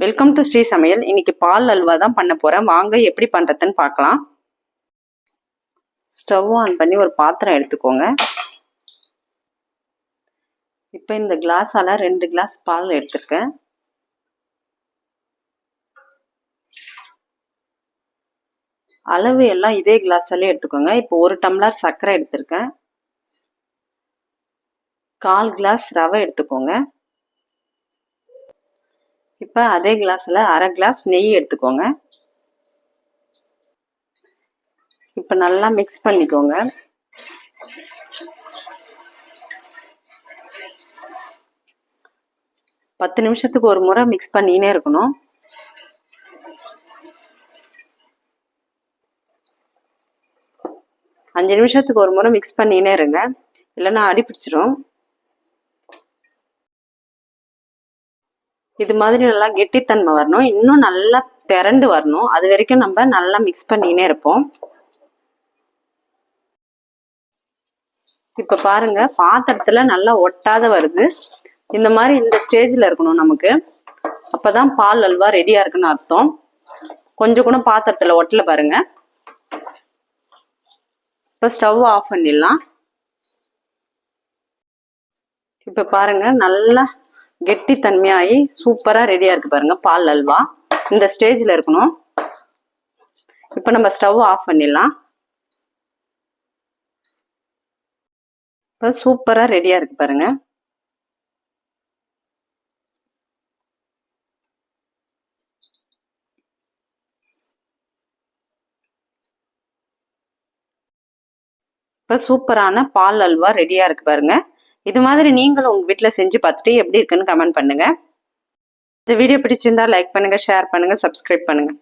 Welcome to Sri சமையல் இன்னைக்கு பால் அல்வா தான் பண்ண போறேன். வாங்க எப்படி பண்றதுன்னு பார்க்கலாம். ஸ்டவ் ஆன் பண்ணி ஒரு பாத்திரம் எடுத்துக்கோங்க. இப்போ இந்த கிளாஸால ரெண்டு கிளாஸ் பால் எடுத்திருக்கேன். அளவு எல்லாம் இதே கிளாஸாலே எடுத்துக்கோங்க. இப்போ ஒரு டம்ளர் சர்க்கரை எடுத்திருக்கேன். கால் கிளாஸ் ரவை எடுத்துக்கோங்க. இப்போ அதே கிளாஸில் அரை கிளாஸ் நெய் எடுத்துக்கோங்க. இப்போ நல்லா மிக்ஸ் பண்ணிக்கோங்க. பத்து நிமிஷத்துக்கு ஒரு முறை மிக்ஸ் பண்ணினே இருக்கணும். அஞ்சு நிமிஷத்துக்கு ஒரு முறை மிக்ஸ் பண்ணினே இருங்க. இல்லைன்னா அடி பிடிச்சிரும். இது மாதிரி நல்லா கெட்டித்தன்மை வரணும். இன்னும் நல்லா திரண்டு வரணும். அது வரைக்கும் நம்ம நல்லா மிக்ஸ் பண்ணினே இருப்போம். இப்ப பாருங்க பாத்திரத்துல நல்லா ஒட்டாத வருது. இந்த மாதிரி இந்த ஸ்டேஜ்ல இருக்கணும் நமக்கு. அப்பதான் பால் அல்வா ரெடியா இருக்குன்னு அர்த்தம். கொஞ்சம் கூட பாத்திரத்துல ஒட்டல பாருங்க. இப்ப ஸ்டவ் ஆஃப் பண்ணிடலாம். இப்ப பாருங்க நல்லா கெட்டி தன்மையாகி ரெடியாக ரெடியா இருக்கு பாருங்கள் பால் அல்வா. இந்த ஸ்டேஜில் இருக்கணும். இப்போ நம்ம ஸ்டவ் ஆஃப் பண்ணிடலாம். இப்போ சூப்பராக ரெடியாக இருக்கு பாருங்க. இப்போ சூப்பரான பால் அல்வா ரெடியாக இருக்கு பாருங்கள் இது மாதிரி நீங்களும் உங்க வீட்டில் செஞ்சு பார்த்துட்டு எப்படி இருக்குன்னு கமெண்ட் பண்ணுங்க. இந்த வீடியோ பிடிச்சிருந்தா லைக் பண்ணுங்க ஷேர் பண்ணுங்க சப்ஸ்கிரைப் பண்ணுங்க.